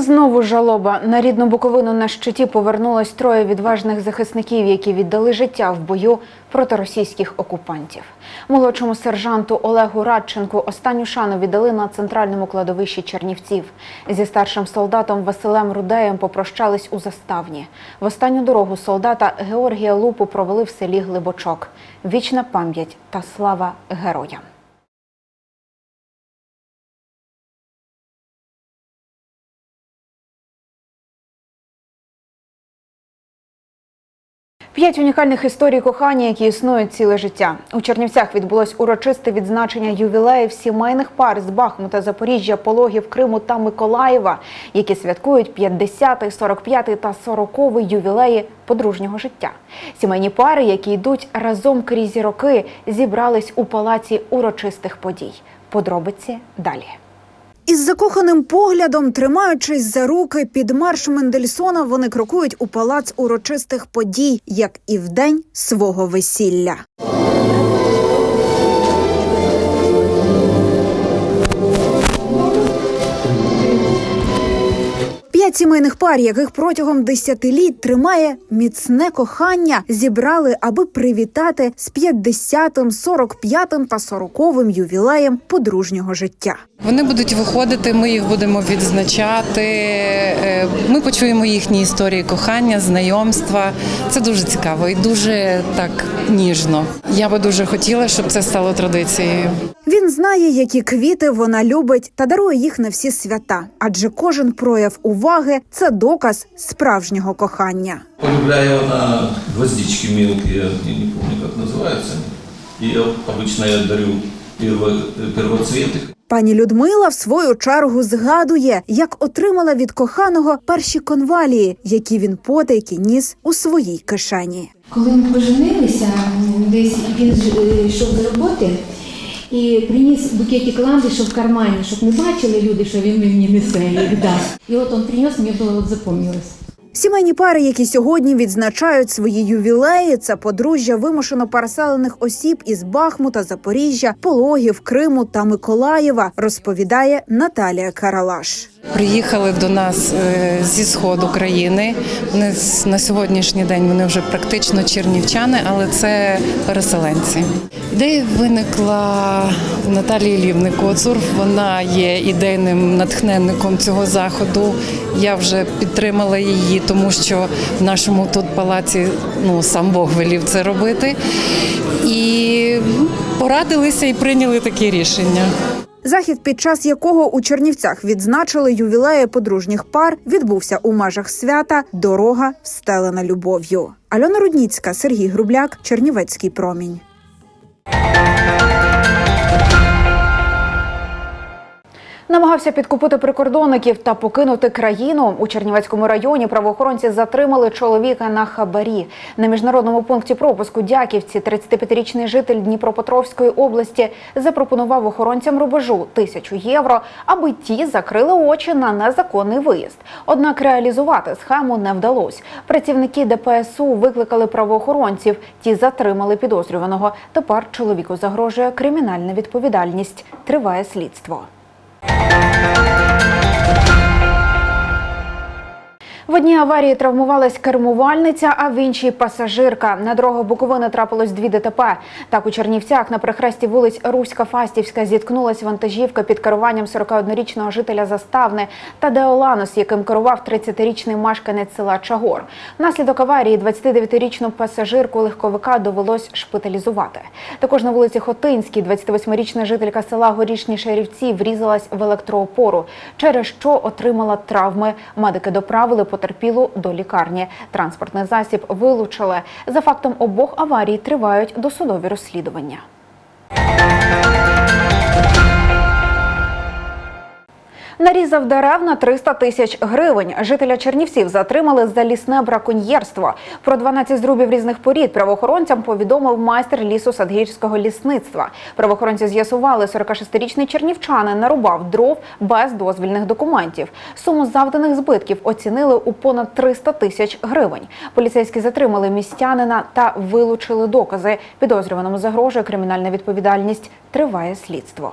Знову жалоба на рідну Буковину на щиті повернулось троє відважних захисників, які віддали життя в бою проти російських окупантів. Молодшому сержанту Олегу Радченку останню шану віддали на центральному кладовищі Чернівців. Зі старшим солдатом Василем Рудеєм попрощались у заставні. В останню дорогу солдата Георгія Лупу провели в селі Глибочок. Вічна пам'ять та слава героям. П'ять унікальних історій кохання, які існують ціле життя. У Чернівцях відбулось урочисте відзначення ювілеїв сімейних пар з Бахмута, Запоріжжя, Пологів, Криму та Миколаєва, які святкують 50-й, 45-й та 40-й ювілеї подружнього життя. Сімейні пари, які йдуть разом крізь роки, зібрались у палаці урочистих подій. Подробиці далі. Із закоханим поглядом, тримаючись за руки під марш Мендельсона, вони крокують у палац урочистих подій, як і в день свого весілля. Сімейних пар, яких протягом десятиліть тримає міцне кохання, зібрали, аби привітати з 50-м, 45-м та 40-м ювілеєм подружнього життя. Вони будуть виходити, ми їх будемо відзначати. е, Ми почуємо їхні історії кохання, знайомства. Це дуже цікаво і дуже так ніжно. Я би дуже хотіла, щоб це стало традицією. Він знає, які квіти вона любить та дарує їх на всі свята, адже кожен прояв уваги це доказ справжнього кохання. Полюбляю на гвоздички мелкие, я не помню, как называются. И я обычно я дарю перво- первоцветы. Пані Людмила в свою чергу згадує, як отримала від коханого перші конвалії, які він потайки ніс у своїй кишені. Коли ми поженилися, десь він ж, е, йшов до роботи і приніс букетик ландиша в кармані, щоб не бачили люди, що він мені несе їх дасть. І от він приніс, мені було от запомнилось. Сімейні пари, які сьогодні відзначають свої ювілеї, це подружжя вимушено переселених осіб із Бахмута, Запоріжжя, Пологів, Криму та Миколаєва, розповідає Наталія Каралаш. Приїхали до нас е, зі сходу країни. На сьогоднішній день вони вже практично чернівчани, але це переселенці. Ідея виникла Наталії Лівни Коцур. Вона є ідейним натхненником цього заходу. Я вже підтримала її, тому що в нашому тут палаці ну сам Бог велів це робити. І порадилися і прийняли такі рішення. Захід, під час якого у Чернівцях відзначили ювілеї подружніх пар, відбувся у межах свята Дорога встелена любов'ю. Альона Рудніцька, Сергій Грубляк, Чернівецький промінь. Намагався підкупити прикордонників та покинути країну у Чернівецькому районі. Правоохоронці затримали чоловіка на хабарі на міжнародному пункті пропуску. Дяківці, 35-річний житель Дніпропетровської області, запропонував охоронцям рубежу тисячу євро, аби ті закрили очі на незаконний виїзд. Однак реалізувати схему не вдалося. Працівники ДПСУ викликали правоохоронців. Ті затримали підозрюваного. Тепер чоловіку загрожує кримінальна відповідальність. Триває слідство. В одній аварії травмувалась кермувальниця, а в іншій пасажирка. На дорогах Буковини трапилось дві ДТП. Так у Чернівцях на прихресті вулиць Руська Фастівська зіткнулась вантажівка під керуванням 41-річного жителя Заставни та Деоланос, яким керував 30-річний мешканець села Чагор. Внаслідок аварії 29-річну пасажирку легковика довелось шпиталізувати. Також на вулиці Хотинській 28-річна жителька села Горішні Шерівці врізалась в електроопору, через що отримала травми. Медики доправили потерпілу до лікарні. Транспортний засіб вилучили. За фактом обох аварій тривають досудові розслідування. Нарізав дерев на 300 тисяч гривень. Жителя Чернівців затримали за лісне браконьєрство. Про 12 зрубів різних порід правоохоронцям повідомив майстер лісу Садгірського лісництва. Правоохоронці з'ясували, 46-річний чернівчанин нарубав дров без дозвільних документів. Суму завданих збитків оцінили у понад 300 тисяч гривень. Поліцейські затримали містянина та вилучили докази. Підозрюваному загрожує кримінальна відповідальність. Триває слідство.